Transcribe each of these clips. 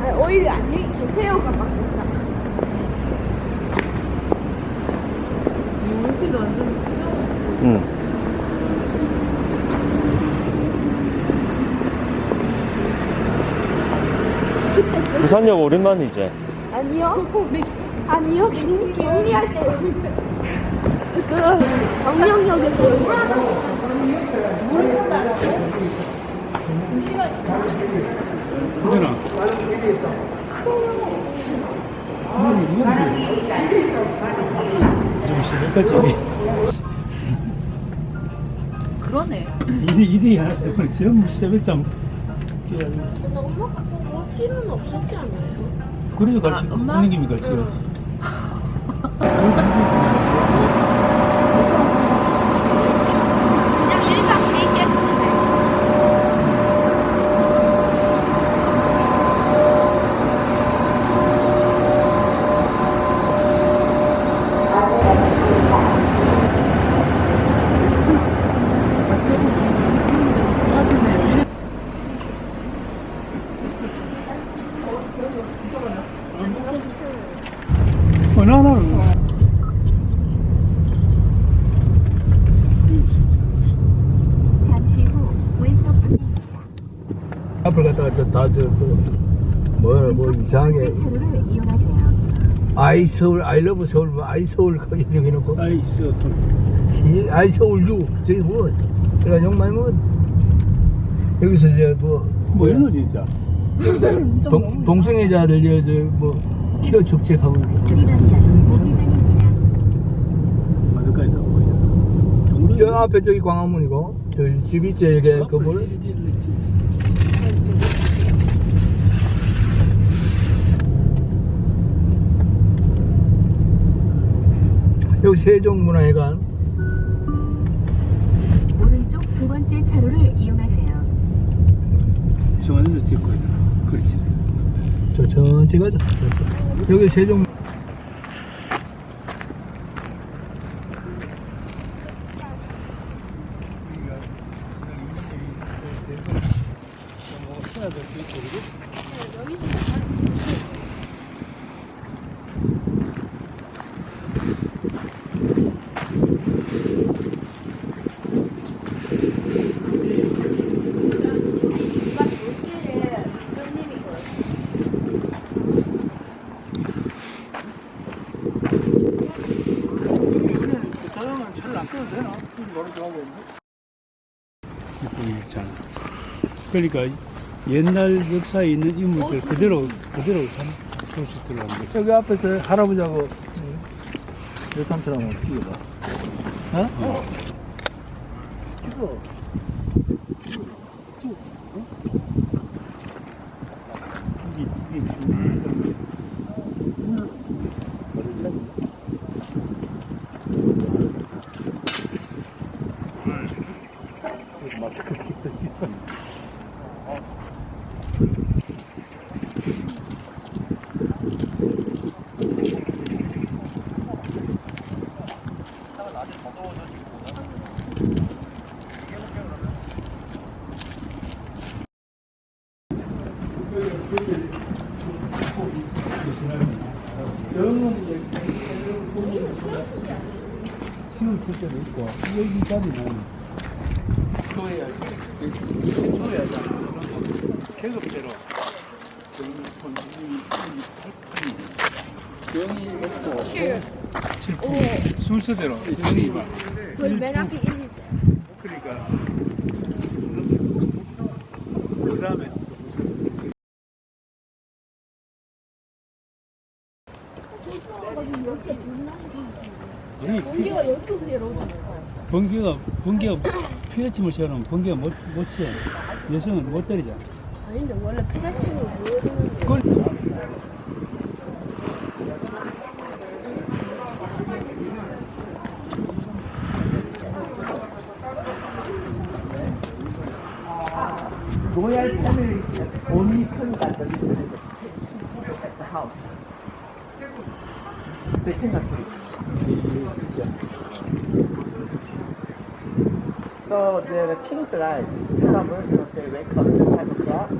아니, 오히려 완전 응. 부산역 오랜만이지. 아니요. 아니요. 경- 격리할 때. 그, 경령역에서. 그잖아. 좀 새벽까지 그러네. 이리 이리 하나 때문에 전부 새벽잠 깨야 돼. 근데 엄마가 그거 필요는 없었지 않아요? 그래서? 하는 김이 같이. 그냥 일반 비행기였는데. 어느 하나는 잠시 후 왼쪽 방향입니다. 앞을 갔다가 다저뭐 뭐 이상하게. 아이 서울 아이 러브 서울 뭐 아이 서울 거 이렇게 해놓고 아이스 이 아이 서울 유 저기 뭐 제가 욕 많이 먹은 여기서 이제 뭐 뭐였노 진짜. 동, 축제하고 이렇게. 위반자는 우회전입니다. 어디까지 가고 저 앞에 저기 광화문이고 저집 있죠 이게 그물 여기 세종문화회관 오른쪽 두 번째 차로를 이용하세요. 정원에서 찍고 있잖아. 그렇지. 저 천천히 가자 여기 세종 자랑은 잘안 꺼도 되나? 바로 좋아하고 그러니까 옛날 역사에 있는 인물들 그대로 그대로 볼수 있더라고. 여기 앞에서 할아버지하고 내 삼촌하고 찍어봐. 어? 찍어? 이게 이게 지금 키울 때도 있고 여기 자리는 계급대로. 병이 없고 순서대로 병이 막그 매력이 있는 그러니까 그 다음에 아니 공기가 12개 내려오잖아요. 번개가 번개가 피해침을 시하면 번개가 못, 못 치요 여성은 못 때리잖아 아닌데, 원래 피자치는 모르는데. Royal family only cannot visit at the house. They cannot do it. So the king's right is covered, okay, wake up the five o'clock.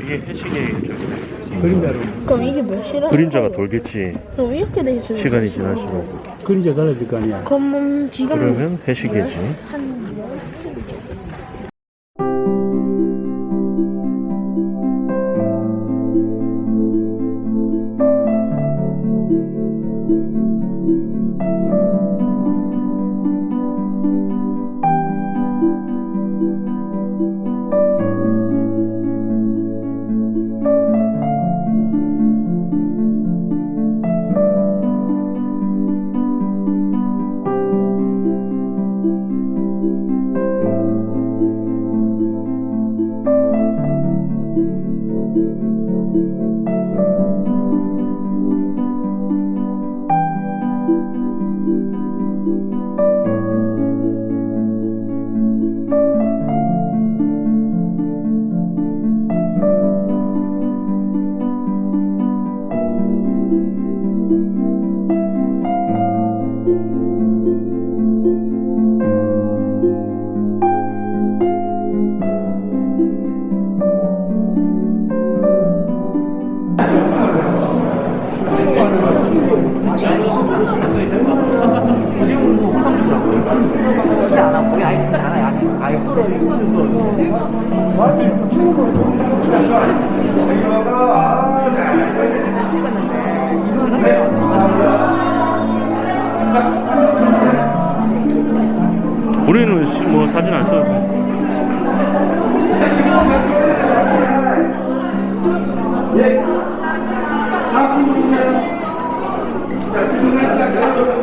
이게 해시계의 그림자로 그럼 이게 몇 시라? 그림자가 돌겠지. 그럼 이렇게 돼 있어요. 시간이 지날수록. 그림자 달라질 거 아니야. 그럼 지금 그러면 해시계지. 한 우리는 시- 뭐 사진 안 돼. 예. 다 부르시나요? 자, 지금.